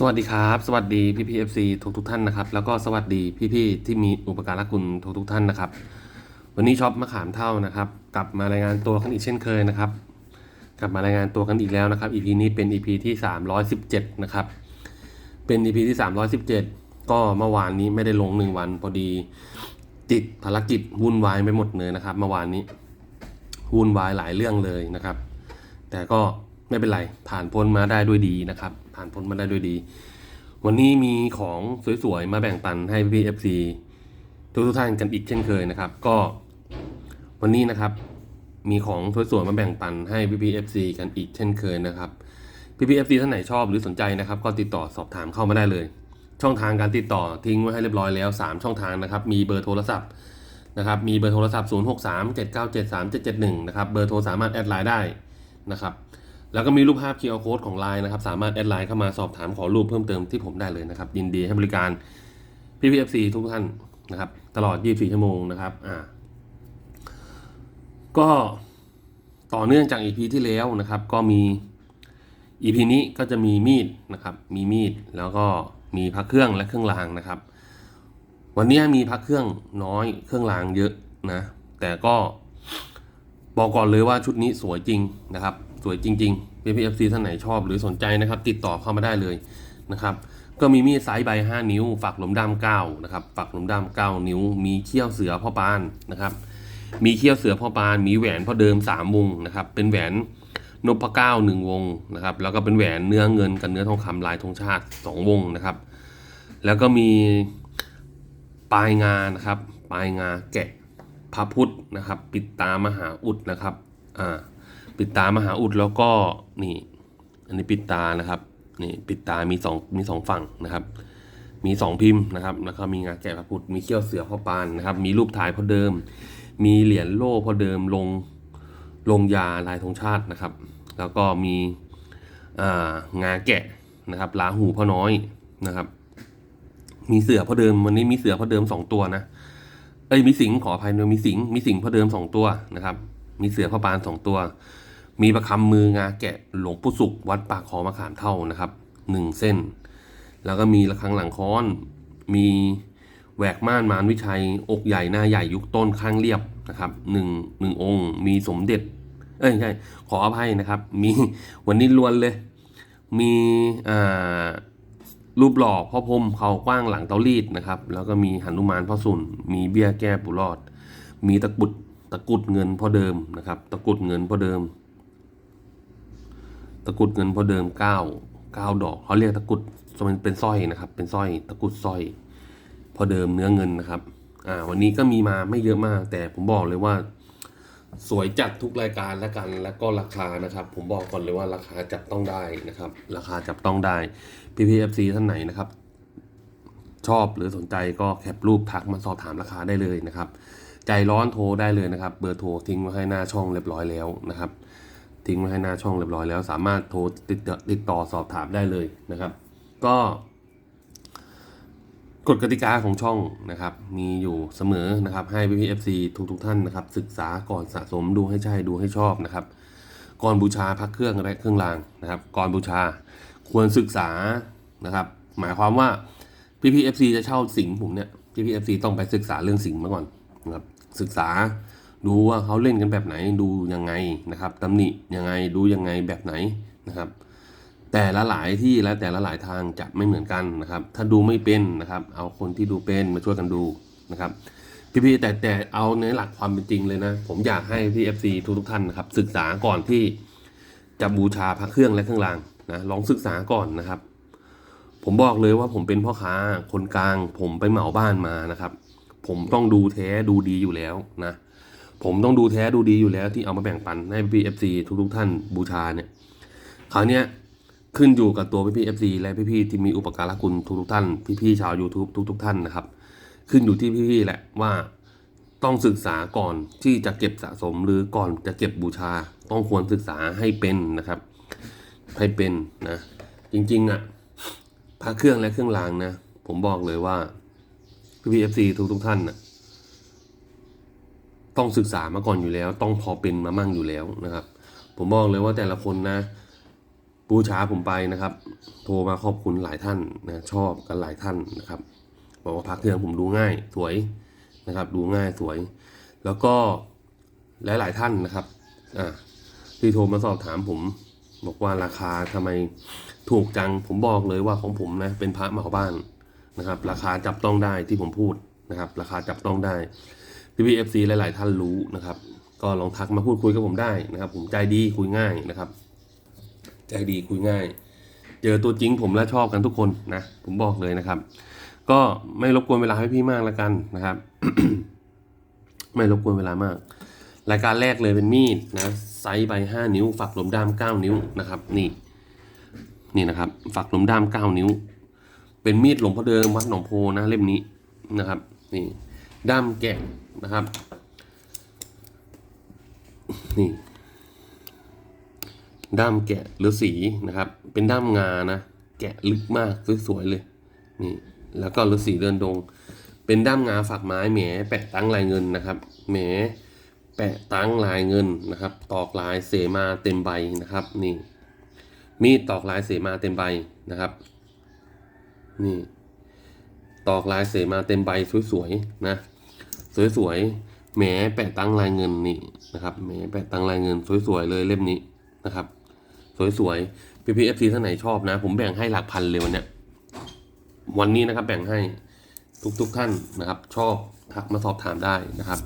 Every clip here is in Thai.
สวัสดีครับ สวัสดีพี่พีเอฟซีทุกทุกท่านนะครับ แล้วก็สวัสดีพี่ๆที่มีอุปการะคุณทุกทุกท่านนะครับ วันนี้ช็อปมะขามเท่านะครับ กลับมารายงานตัวกันอีกเช่นเคยนะครับ กลับมารายงานตัวกันอีกแล้วนะครับ EP นี้เป็น EP ที่ 317 นะครับ เป็น EP ที่ 317 ก็เมื่อวานนี้ไม่ได้ลงหนึ่งวันพอดีติดภารกิจวุ่นวายไปหมดเลยนะครับ เมื่อวานนี้วุ่นวายหลายเรื่องเลยนะครับ แต่ก็ไม่เป็นไรผ่านพ้นมาได้ด้วยดีนะครับ ผ่านพ้นมาได้ด้วยดี วันนี้มีของสวยๆ มาแบ่งปันให้พี่เอฟซีทุกทุกท่านกันอีกเช่นเคยนะครับ ก็วันนี้นะครับ มีของสวยๆมาแบ่งปันให้พี่พีเอฟซีกันอีกเช่นเคยนะครับพี่พีเอฟซีท่านไหนชอบหรือสนใจนะครับ ก็ติดต่อสอบถามเข้ามาได้เลย ช่องทางการติดต่อทิ้งไว้ให้เรียบร้อยแล้ว 3 ช่องทางนะครับ มีเบอร์โทรศัพท์นะครับมีเบอร์โทรศัพท์ 0 6 3 7 9 7 3 7 7 1 นะครับ เบอร์โทรสามารถแอดไลน์ได้นะครับ แล้วก็มีรูปภาพ QR code ของ Line นะครับ สามารถแอดไลน์เข้ามาสอบถามขอรูปเพิ่มเติมที่ผมได้เลยนะครับ ยินดีให้บริการพี่พีเอฟซีทุกท่านนะครับ ตลอด 24 ชั่วโมงนะครับอ่าก็ต่อเนื่องจาก EP ที่แล้วนะครับ ก็มี EP นี้ก็จะมีมีดนะครับ มีมีดแล้วก็มีพักเครื่องและเครื่องรางนะครับ วันนี้มีพักเครื่องน้อยเครื่องรางเยอะนะ แต่ก็บอกก่อนเลยว่าชุดนี้สวยจริงนะครับ วยจริงๆ PPFC ท่านไหนชอบหรือสนใจนะครับ ติดต่อเข้ามาได้เลยนะครับ ก็มีมีดไซส์ใบ 5 นิ้ว ฝักหลุมดำ9นะครับ ฝักหลุมดำ9นิ้ว มีเขี้ยวเสือพ่อปานนะครับ มีเขี้ยวเสือพ่อปาน มีแหวนพ่อเดิม 3 วงนะครับ เป็นแหวนนพเก้าหนึ่งวงนะครับ แล้วก็เป็นแหวนเนื้อเงินกับเนื้อทองคำลายธงชาติ 2 วงนะครับ แล้วก็มีปลายงานะครับ ปลายงาแกะพระพุทธนะครับ ปิดตามหาอุดนะครับ อ่า ปิดตามหาอุดแล้วก็นี่ อันนี้ปิดตานะครับนี่ปิดตามีสองมีสองฝั่งนะครับ มีสองพิมพ์นะครับแล้วก็มีงาแกะพระพุทธมีเขี้ยวเสือพ่อปานนะครับ มีรูปถ่ายพ่อเดิม มีเหรียญโล่พ่อเดิมลงลงยาลายธงชาตินะครับ แล้วก็มีงาแกะนะครับลาหูพ่อน้อยนะครับ มีเสือพ่อเดิมวันนี้มีเสือพ่อเดิมสองตัวนะเอ้ยมีสิงขออภัยด้วมีสิงมีสิงพ่อเดิมสองตัวนะครับ มีเสือพ่อปานสองตัว มีประคำมืองาแกะหลวงปู่สุข วัดปากคอมะขามเท่านะครับหนึ่งเส้น แล้วก็มีระฆังหลังค้อน มีแหวกม่านมารวิชัย อกใหญ่หน้าใหญ่ยุคต้นข้างเรียบนะครับหนึ่งหนึ่งองค์ มีสมเด็จ เอ้ยใช่ขออภัยนะครับ มีวันนี้ล้วนเลย มีอ่ารูปหล่อพ่อพรมเขากว้างหลังเตารีดนะครับ แล้วก็มีหันุมานพ่อสุนมีเบี้ยแก้ปุรอด มีตะกุดตะกุดเงินพ่อเดิมนะครับ ตะกุดเงินพ่อเดิม ตะกุดเงินพอเดิมเก้าเก้าดอกเขาเรียกตะกุดมันเป็นสร้อยนะครับ เป็นสร้อยตะกุดสร้อย พอเดิมเนื้อเงินนะครับ อ่า วันนี้ก็มีมาไม่เยอะมาก แต่ผมบอกเลยว่า สวยจัดทุกรายการแล้วกัน แล้วก็ราคานะครับ ผมบอกก่อนเลยว่าราคาจับต้องได้นะครับ ราคาจับต้องได้ PPFC ท่านไหนนะครับ ชอบหรือสนใจก็แคปรูปทักมาสอบถามราคาได้เลยนะครับ ใจร้อนโทรได้เลยนะครับ เบอร์โทรทิ้งไว้ให้หน้าช่องเรียบร้อยแล้วนะครับ ทิ้งไว้ให้หน้าช่องเรียบร้อยแล้ว สามารถโทรติดต่อติดต่อสอบถามได้เลยนะครับ ก็กฎกติกาของช่องนะครับ มีอยู่เสมอนะครับ ให้ PPFC ทุกทุกท่านนะครับ ศึกษาก่อนสะสมดูให้ใช่ดูให้ชอบนะครับ ก่อนบูชาพักเครื่องและเครื่องรางนะครับ ก่อนบูชาควรศึกษานะครับ หมายความว่า PPFC จะเช่าสิงผมเนี่ย PPFC ต้องไปศึกษาเรื่องสิงมาก่อนนะครับ ศึกษา ดูว่าเขาเล่นกันแบบไหนดูยังไงนะครับตำหนิยังไงดูยังไงแบบไหนนะครับ แต่ละหลายที่และแต่ละหลายทางจะไม่เหมือนกันนะครับ ถ้าดูไม่เป็นนะครับ เอาคนที่ดูเป็นมาช่วยกันดูนะครับพี่ๆแต่แต่เอาในหลักความเป็นจริงเลยนะ ผมอยากให้พี่เอฟซีทุกท่านนะครับศึกษาก่อนที่จะบูชาพระเครื่องและเครื่องรางนะลองศึกษาก่อนนะครับ ผมบอกเลยว่าผมเป็นพ่อค้าคนกลาง ผมไปเหมาบ้านมานะครับ ผมต้องดูแท้ดูดีอยู่แล้วนะ ผมต้องดูแท้ดูดีอยู่แล้วที่เอามาแบ่งปันให้พี่เอฟซีทุกๆท่านบูชาเนี่ยคราวเนี้ยขึ้นอยู่กับตัวพี่เอฟซีและพี่ๆที่มีอุปการะคุณทุกๆท่าน พี่ๆชาว YouTube ทุกๆท่านนะครับ ขึ้นอยู่ที่พี่ๆแหละว่าต้องศึกษาก่อนที่จะเก็บสะสมหรือก่อนจะเก็บบูชา ต้องควรศึกษาให้เป็นนะครับ ให้เป็นนะ จริงๆอะพระเครื่องและเครื่องรางนะ ผมบอกเลยว่าพี่เอฟซีทุกๆท่านน่ะ ต้องศึกษามาก่อนอยู่แล้ว ต้องพอเป็นมามั่งอยู่แล้วนะครับ ผมบอกเลยว่าแต่ละคนนะบูชาผมไปนะครับ โทรมาขอบคุณหลายท่านนะชอบกันหลายท่านนะครับบอกว่าพระเครื่องผมดูง่ายสวยนะครับ ดูง่ายสวย แล้วก็หลายๆท่านนะครับอ่าที่โทรมาสอบถามผม บอกว่าราคาทำไมถูกจังผมบอกเลยว่าของผมนะเป็นพระเหมาบ้านนะครับ ราคาจับต้องได้ที่ผมพูดนะครับ ราคาจับต้องได้ พี่พีเอฟซีหลาย ๆ ท่านรู้นะครับ ก็ลองทักมาพูดคุยกับผมได้นะครับ ผมใจดีคุยง่ายนะครับ ใจดีคุยง่าย เจอตัวจริงผมแล้วชอบกันทุกคนนะ ผมบอกเลยนะครับ ก็ไม่รบกวนเวลาให้พี่มากแล้วกันนะครับ ไม่รบกวนเวลามาก รายการแรกเลยเป็นมีดนะไซส์ใบห้านิ้ว ฝักหลมด้ามเก้านิ้วนะครับ นี่ นี่นะครับ ฝักหลมด้ามเก้านิ้ว เป็นมีดหลวงพ่อเดิมวัดหนองโพนะเล่มนี้นะครับ นี่ ด้ามแกะนะครับ นี่ด้ามแกะหรือสีนะครับ เป็นด้ามงานะ แกะลึกมากสวยๆเลย นี่ แล้วก็ฤาษีเดินดง เป็นด้ามงาฝักไม้แหมแปะตั้งลายเงินนะครับแหมแปะตั้งลายเงินนะครับ ตอกลายเสมาเต็มใบนะครับ นี่ มีดตอกลายเสมาเต็มใบนะครับ นี่ ตอกลายเสมาเต็มใบสวยๆนะ สวยๆแหมแปะตั้งลายเงินนี่นะครับแหมแปะตั้งลายเงินสวยๆเลยเล่มนี้นะครับ สวยๆพีพีเอฟซีท่านไหนชอบนะ ผมแบ่งให้หลักพันเลยวันเนี้ยวันนี้นะครับแบ่งให้ทุกๆทท่านนะครับ ชอบทักมาสอบถามได้นะครับ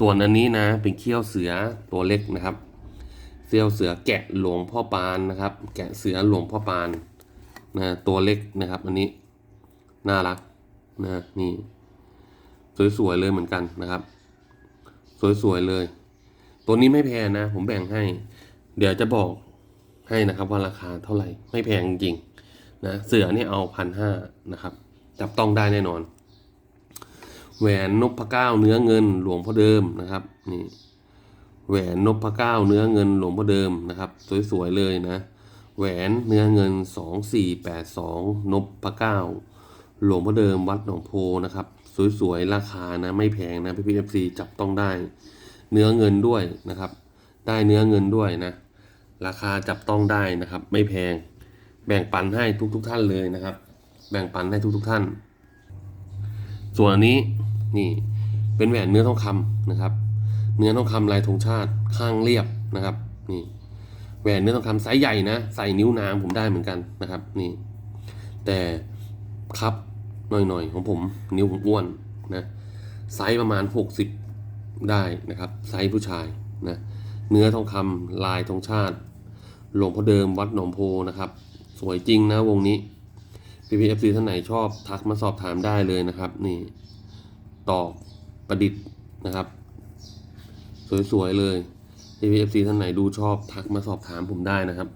ส่วนอันนี้นะเป็นเขี้ยวเสือตัวเล็กนะครับเขี้ยวเสือแกะหลวงพ่อปานนะครับ แกะเสือหลวงพ่อปานนะตัวเล็กนะครับ อันนี้น่ารัก นะนี่ สวยๆเลยเหมือนกันนะครับ สวยๆเลย ตัวนี้ไม่แพงนะ ผมแบ่งให้ เดี๋ยวจะบอกให้นะครับว่าราคาเท่าไหร่ไม่แพงจริงนะเสือนี่เอาพันห้านะครับ จับต้องได้แน่นอน แหวนนพเก้าเนื้อเงินหลวงพ่อเดิมนะครับ นี่ แหวนนพเก้าเนื้อเงินหลวงพ่อเดิมนะครับ สวยๆเลยนะ แหวนเนื้อเงินสองสี่แปดสองนพเก้า หลวงพ่อเดิมวัดหนองโพนะครับ สวยๆ ราคานะไม่แพงนะพี่พีเอฟซีจับต้องได้ เนื้อเงินด้วยนะครับ ได้เนื้อเงินด้วยนะ ราคาจับต้องได้นะครับ ไม่แพง แบ่งปันให้ทุกๆทท่านเลยนะครับ แบ่งปันให้ทุกๆทท่าน ส่วนอันนี้นี่เป็นแหวนเนื้อทองคำนะครับ เนื้อทองคำลายธงชาติข้างเรียบนะครับ นี่ แหวนเนื้อทองคำไซส์ใหญ่นะ ใส่นิ้วนางผมได้เหมือนกันนะครับ นี่ แต่ครับ หน่อยๆ ของผมนิ้วผมอ้วนนะไซส์ประมาณ 60 ได้นะครับ ไซส์ผู้ชายนะเนื้อทองคำลายธงชาติ หลวงพ่อเดิมวัดหนองโพนะครับ สวยจริงนะวงนี้ PPFC ท่านไหนชอบทักมาสอบถามได้เลยนะครับ นี่ตอกประดิษฐ์นะครับ สวยๆเลย PPFC ท่านไหนดูชอบทักมาสอบถามผมได้นะครับ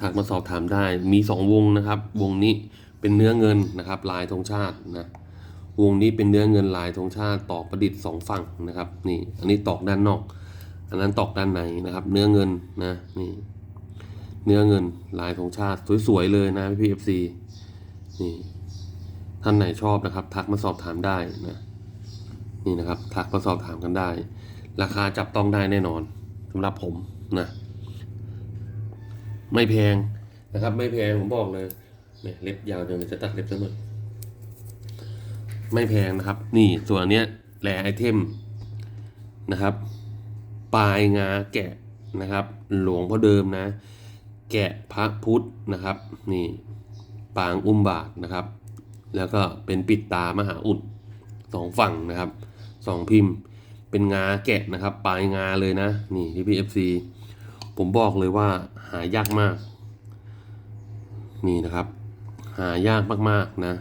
ทักมาสอบถามได้มีสองวงนะครับ วงนี้ เป็นเนื้อเงินนะครับ ลายธงชาตินะวงนี้เป็นเนื้อเงินลายธงชาติตอกประดิษฐ์สองฝั่งนะครับ นี่ อันนี้ตอกด้านนอก อันนั้นตอกด้านในนะครับ เนื้อเงินนะนี่เนื้อเงินลายธงชาติสวยๆเลยนะพี่เอฟซีนี่ท่านไหนชอบนะครับ ทักมาสอบถามได้นะนี่นะครับ ทักมาสอบถามกันได้ ราคาจับต้องได้แน่นอนสำหรับผมนะ ไม่แพงนะครับ ไม่แพงผมบอกเลย เนี่ยเล็บยาวเดี๋ยจะตัดเล็บซะหน่อยไม่แพงนะครับ นี่ส่วนนเนี้ยแหล่ไอเทมนะครับ ปลายงาแกะนะครับ หลวงพ่อเดิมนะ แกะพระพุทธนะครับ นี่ปางอุ้มบาทนะครับ แล้วก็เป็นปิดตามหาอุดสองฝั่งนะครับสองพิมพ์ เป็นงาแกะนะครับ ปลายงาเลยนะ นี่ที่พีเอฟซีผมบอกเลยว่าหายากมาก นี่นะครับ หายากมากๆนะ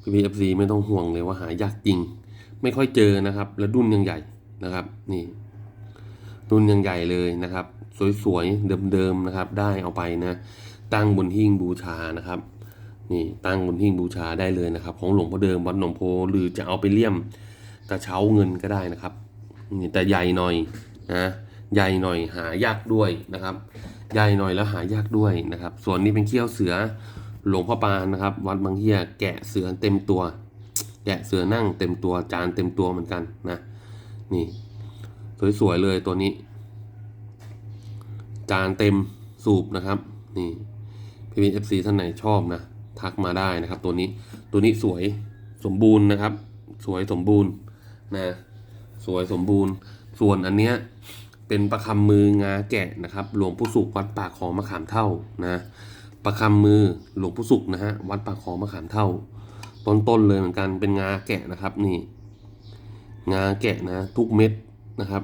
พี่พีเอฟซีไม่ต้องห่วงเลยว่าหายากจริง ไม่ค่อยเจอนะครับ และดุนยังใหญ่นะครับ นี่รุ่นยังใหญ่เลยนะครับ สวยๆเดิมๆนะครับ ได้เอาไปนะ ตั้งบนหิ้งบูชานะครับ นี่ตั้งบนหิ้งบูชาได้เลยนะครับ ของหลวงพ่อเดิมวัดหนองโพหรือจะเอาไปเลี่ยมกระเช้าเงินก็ได้นะครับนี่แต่ใหญ่หน่อยนะใหญ่หน่อยหายากด้วยนะครับ ใหญ่หน่อยแล้วหายากด้วยนะครับ ส่วนนี้เป็นเขี้ยวเสือ หลวงพ่อปานนะครับ วัดบางเฮียแกะเสือเต็มตัว แกะเสือนั่งเต็มตัวจานเต็มตัวเหมือนกันนะ นี่ สวยๆเลยตัวนี้ จานเต็มสูบนะครับ นี่พี่พีเอฟซีท่านไหนชอบนะ ทักมาได้นะครับ ตัวนี้ตัวนี้สวยสมบูรณ์นะครับ สวยสมบูรณ์นะสวยสมบูรณ์ ส่วนอันเนี้ยเป็นประคำมืองาแกะนะครับหลวงปู่สุขวัดปากคลองมะขามเท่านะ ประคำมือหลวงปู่สุขนะฮะวัดปากคลองมะขามเท่า ต้นๆเลยเหมือนกันเป็นงาแกะนะครับนี่งาแกะนะทุกเม็ดนะครับ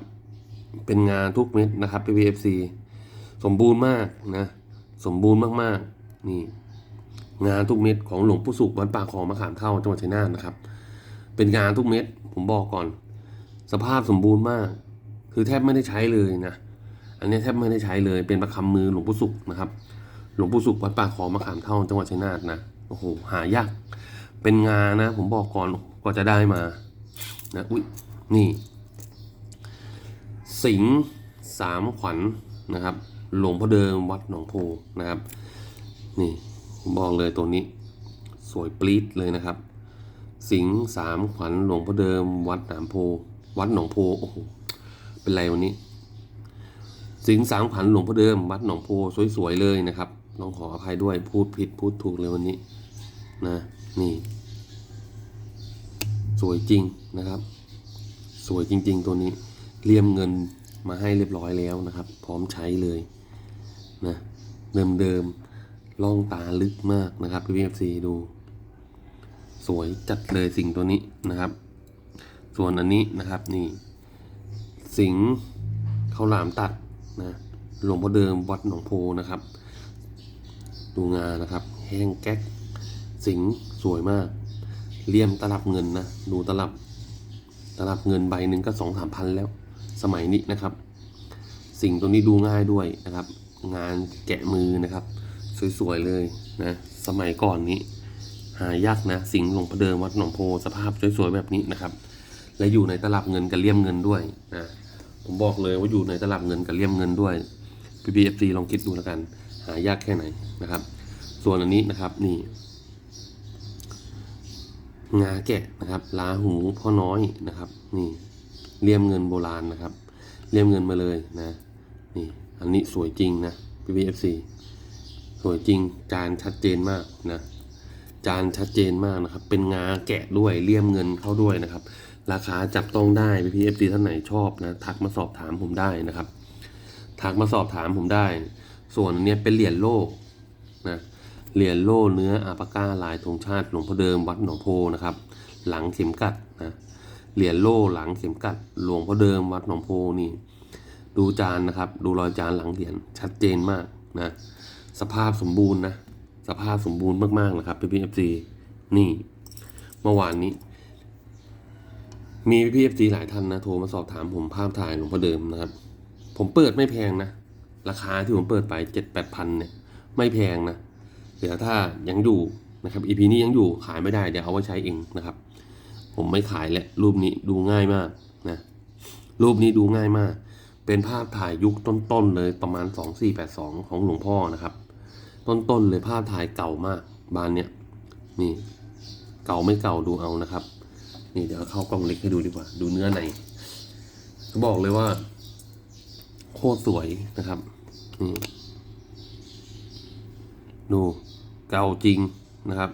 เป็นงาทุกเม็ดนะครับ PPFC สมบูรณ์มากนะสมบูรณ์มากๆนี่งาทุกเม็ดของหลวงปู่สุขวัดปากคองมะขามเท่าจังหวัดชัยนาทนะครับ เป็นงาทุกเม็ดผมบอกก่อน สภาพสมบูรณ์มาก คือแทบไม่ได้ใช้เลยนะ อันนี้แทบไม่ได้ใช้เลยเป็นประคำมือหลวงปู่สุขนะครับ หลวงปู่สุขวัดป่าคองมะขามเท่าจังหวัดชัยนาทนะโอ้โหหายาก เป็นงานนะ ผมบอกก่อนกว่าจะได้มานะอุ้ยนี่ สิงสามขวัญนะครับ หลวงพ่อเดิมวัดหนองโพนะครับ นี่ผมบอกเลยตัวนี้ สวยปรี๊ดเลยนะครับ สิงสามขวัญหลวงพ่อเดิม วัดหนามโพ วัดหนองโพโอ้โหเป็นไรวันนี้ สิงสามขวัญหลวงพ่อเดิม วัดหนองโพสวยๆเลยนะครับ ต้องขออภัยด้วยพูดผิดพูดถูกเลยวันนี้ นะ นี่ สวยจริงนะครับ สวยจริง ๆ ตัวนี้เลี่ยมเงินมาให้เรียบร้อยแล้วนะครับ พร้อมใช้เลยนะเดิมๆล่องตาลึกมากนะครับพี่พีเอฟซีดู สวยจัดเลยสิ่งตัวนี้นะครับ ส่วนอันนี้นะครับนี่ สิงข้าวหลามตัดนะหลวงพ่อเดิมวัดหนองโพนะครับ ดูงานนะครับ แห้งแก๊ก สิงสวยมากเลี่ยมตลับเงินนะดูตลับตลับเงินใบหนึ่งก็สองสามพันแล้ว สมัยนี้นะครับ สิ่งตัวนี้ดูง่ายด้วยนะครับ งานแกะมือนะครับ สวยๆเลยนะสมัยก่อนนี้ หายากนะ สิงหลวงพระเดิมวัดหนองโพสภาพสวยๆแบบนี้นะครับ และอยู่ในตลับเงินกับเลี่ยมเงินด้วยนะผมบอกเลยว่าอยู่ในตลับเงินกับเลี่ยมเงินด้วย PPFC ลองคิดดูแล้วกัน หายากแค่ไหนนะครับ ส่วนอันนี้นะครับนี่งาแกะนะครับลาหูพ่อน้อยนะครับ นี่เลี่ยมเงินโบราณนะครับ เลี่ยมเงินมาเลยนะนี่อันนี้สวยจริงนะ PPFC สวยจริงจานชัดเจนมากนะจานชัดเจนมากนะครับ เป็นงาแกะด้วยเลี่ยมเงินเข้าด้วยนะครับ ราคาจับต้องได้พี่พีเอฟซีท่านไหนชอบนะทักมาสอบถามผมได้นะครับ ทักมาสอบถามผมได้ ส่วนอันนี้เป็นเหรียญโล่นะเหรียญโล่เนื้ออาปาก้าลายธงชาติหลวงพ่อเดิมวัดหนองโพนะครับ หลังเข็มกัดนะเหรียญโล่หลังเข็มกัดหลวงพ่อเดิมวัดหนองโพนี่ ดูจานนะครับ ดูรอยจานหลังเหรียญชัดเจนมากนะ สภาพสมบูรณ์นะสภาพสมบูรณ์มากๆนะครับพี่พีเอฟซีนี่ เมื่อวานนี้ มีพี่พีเอฟซีหลายท่านนะโทรมาสอบถามผมภาพถ่ายหลวงพ่อเดิมนะครับ ผมเปิดไม่แพงนะ ราคาที่ผมเปิดไปเจ็ดแปดพันเนี่ยไม่แพงนะเดี๋ยวถ้ายังอยู่นะครับอีพีนี้ยังอยู่ขายไม่ได้เดี๋ยวเอาไว้ใช้เองนะครับ ผมไม่ขายแหละรูปนี้ดูง่ายมากนะรูปนี้ดูง่ายมาก เป็นภาพถ่ายยุคต้นๆเลยประมาณ 2482 ของหลวงพ่อนะครับ ต้นๆเลยภาพถ่ายเก่ามากบานเนี้ยนี่เก่าไม่เก่าดูเอานะครับ นี่เดี๋ยวเข้ากล้องเล็กให้ดูดีกว่า ดูเนื้อในบอกเลยว่า โคตรสวยนะครับ นี่ดูเก่าจริงนะครับ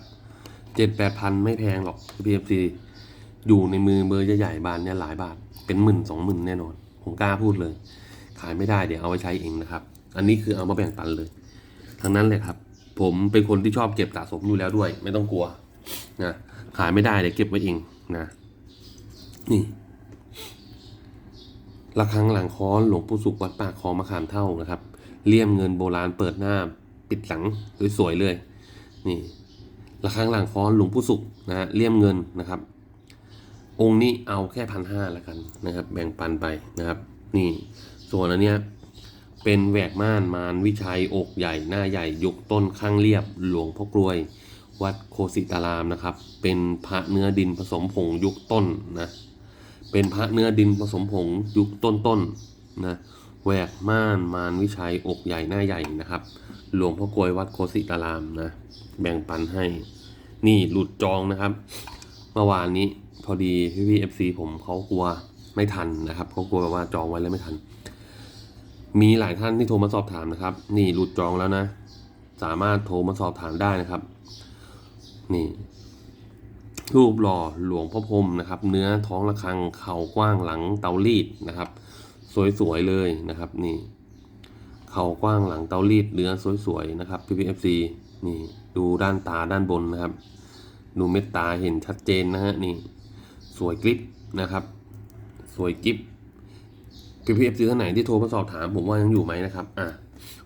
เจ็ดแปดพันไม่แพงหรอก PFC อยู่ในมือเบอร์ใหญ่ๆบานเนี่ยหลายบาท เป็นหมื่นสองหมื่นแน่นอน ผมกล้าพูดเลย ขายไม่ได้เดี๋ยวเอาไว้ใช้เองนะครับ อันนี้คือเอามาแบ่งปันเลย ทั้งนั้นเลยครับ ผมเป็นคนที่ชอบเก็บสะสมอยู่แล้วด้วย ไม่ต้องกลัวนะขายไม่ได้เดี๋ยวเก็บไว้เองนะ นี่ระฆังหลังค้อนหลวงปู่สุขวัดปากคลองมะขามเท่านะครับ เลี่ยมเงินโบราณเปิดหน้าปิดหลังสวยๆเลยนี่ระฆังหลังค้อนหลวงปู่สุขนะฮะเลี่ยมเงินนะครับ องค์นี้เอาแค่พันห้าล้วกันนะครับ แบ่งปันไปนะครับ นี่ส่วนอันเนี้ยเป็นแหวกม่านมารวิชัยอกใหญ่หน้าใหญ่ยุคต้นข้างเรียบหลวงพ่อกลวย วัดโคสิตารามนะครับ เป็นพระเนื้อดินผสมผงยุคต้นนะเป็นพระเนื้อดินผสมผงยุคต้นๆนะ แหวกม่านมารวิชัยอกใหญ่หน้าใหญ่นะครับ หลวงพ่อกลวยวัดโคสิตารามนะ แบ่งปันให้ นี่หลุดจองนะครับ เมื่อวานนี้พอดีพี่พี่เอฟซีผมเขากลัวไม่ทันนะครับเขากลัวว่าจองไว้แล้วไม่ทัน มีหลายท่านที่โทรมาสอบถามนะครับ นี่หลุดจองแล้วนะ สามารถโทรมาสอบถามได้นะครับ นี่รูปหล่อหลวงพ่อพรมนะครับ เนื้อท้องระฆังเข่ากว้างหลังเตารีดนะครับ สวยๆเลยนะครับนี่เข่ากว้างหลังเตารีดเนื้อสวยๆนะครับ PPFC นี่ดูด้านตาด้านบนนะครับ ดูเม็ดตาเห็นชัดเจนนะฮะนี่สวยกริบนะครับ สวยกริบ PPFC ท่านไหนที่โทรมาสอบถามผมว่ายังอยู่ไหมนะครับอะ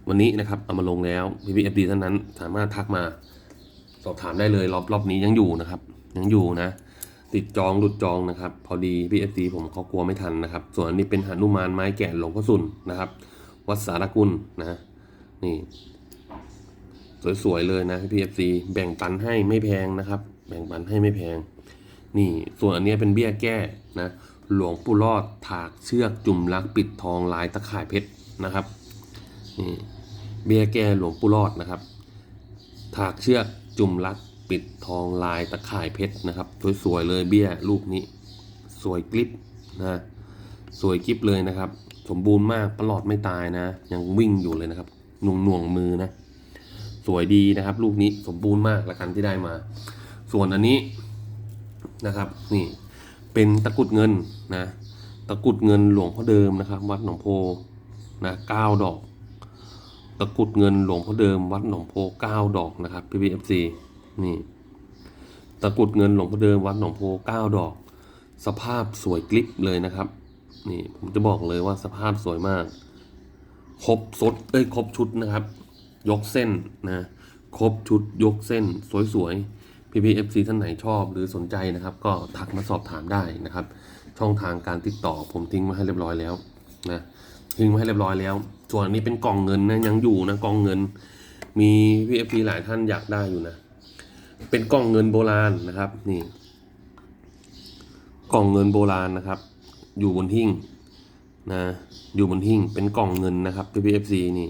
วันนี้นะครับเอามาลงแล้ว PPFC ท่านนั้นสามารถทักมาสอบถามได้เลยรอบรอบนี้ยังอยู่นะครับ ยังอยู่นะ ติดจองหลุดจองนะครับ พอดี PFC ผมเขากลัวไม่ทันนะครับ ส่วนอันนี้เป็นหนุมานไม้แก่หลวงพ่อสุนนะครับ วัดสารกุลนะ นี่ สวยๆเลยนะ PFC แบ่งปันให้ไม่แพงนะครับ แบ่งปันให้ไม่แพง นี่ ส่วนอันนี้เป็นเบี้ยแก้นะ หลวงปู่รอดถากเชือกจุ่มลักปิดทองลายตะข่ายเพชรนะครับ นี่ เบี้ยแก้หลวงปู่รอดนะครับ ถากเชือกจุ่มลัก ปิดทองลายตะข่ายเพชรนะครับ สวยๆเลยเบี้ยลูกนี้ สวยกริบนะสวยกริบเลยนะครับ สมบูรณ์มากประหลอดไม่ตายนะ ยังวิ่งอยู่เลยนะครับหน่วงหน่วงมือนะ สวยดีนะครับ ลูกนี้สมบูรณ์มากละกันที่ได้มา ส่วนอันนี้นะครับ นี่เป็นตะกุดเงินนะ ตะกุดเงินหลวงพ่อเดิมนะครับ วัดหนองโพนะเก้าดอก ตะกุดเงินหลวงพ่อเดิม วัดหนองโพเก้าดอกนะครับ PPFC นี่ ตะกุดเงินหลวงพ่อเดิมวัดหนองโพเก้าดอก สภาพสวยกลิบเลยนะครับ นี่ผมจะบอกเลยว่าสภาพสวยมาก ครบสดเอ้ยครบชุดนะครับ ยกเส้นนะ ครบชุดยกเส้น สวยๆ PPFC ท่านไหนชอบหรือสนใจนะครับ ก็ทักมาสอบถามได้นะครับ ช่องทางการติดต่อผมทิ้งมาให้เรียบร้อยแล้วนะทิ้งมาให้เรียบร้อยแล้ว ส่วนอันนี้เป็นกล่องเงินนะยังอยู่นะกล่องเงิน มี PFC หลายท่านอยากได้อยู่นะ เป็นกล่องเงินโบราณนะครับ นี่ กล่องเงินโบราณนะครับ อยู่บนหิ้งนะ อยู่บนหิ้งเป็นกล่องเงินนะครับ PPFC นี่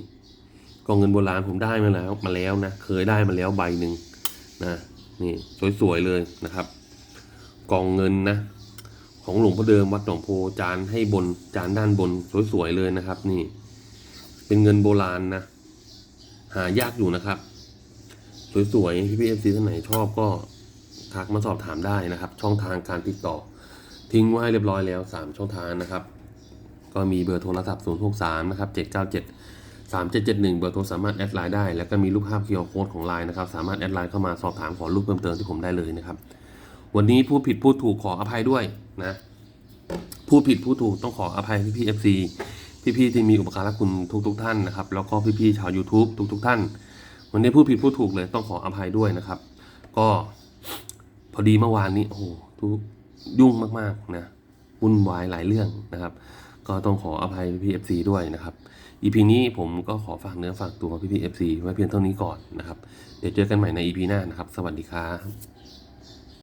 กล่องเงินโบราณผมได้มาแล้ว มาแล้วนะ เคยได้มาแล้วใบหนึ่งนะนี่สวยๆเลยนะครับ กล่องเงินนะ ของหลวงพ่อเดิมวัดหนองโพจานให้บนจานด้านบนสวยๆเลยนะครับ นี่ เป็นเงินโบราณนะหายากอยู่นะครับ สวยๆ พี่เอฟซีท่านไหนชอบก็ทักมาสอบถามได้นะครับ ช่องทางการติดต่อ ทิ้งไว้เรียบร้อยแล้ว 3 ช่องทางนะครับ ก็มีเบอร์โทรศัพท์ 063 นะครับ 797 3771 เบอร์โทรสามารถแอดไลน์ได้ แล้วก็มีรูปภาพเคียร์โค้ดของไลน์นะครับ สามารถแอดไลน์เข้ามาสอบถามขอรูปเพิ่มเติมที่ผมได้เลยนะครับ วันนี้พูดผิดพูดถูกขออภัยด้วยนะพูดผิดพูดถูกต้องขออภัยพี่พี่เอฟซีพี่ๆที่มีอุปการะคุณทุกๆทท่านนะครับ แล้วก็พี่ๆชาว YouTube ทุกๆทท่าน วันนี้พูดผิดพูดถูกเลยต้องขออภัยด้วยนะครับ ก็พอดีเมื่อวานนี้โอ้โหทุกยุ่งมากๆนะวุ่นวายหลายเรื่องนะครับ ก็ต้องขออภัยพี่เอฟซีด้วยนะครับอีพีนี้ผมก็ขอฝากเนื้อฝากตัวพี่พี่เอฟซีไว้เพียงเท่านี้ก่อนนะครับ เดี๋ยวเจอกันใหม่ในอีพีหน้านะครับ สวัสดีครับ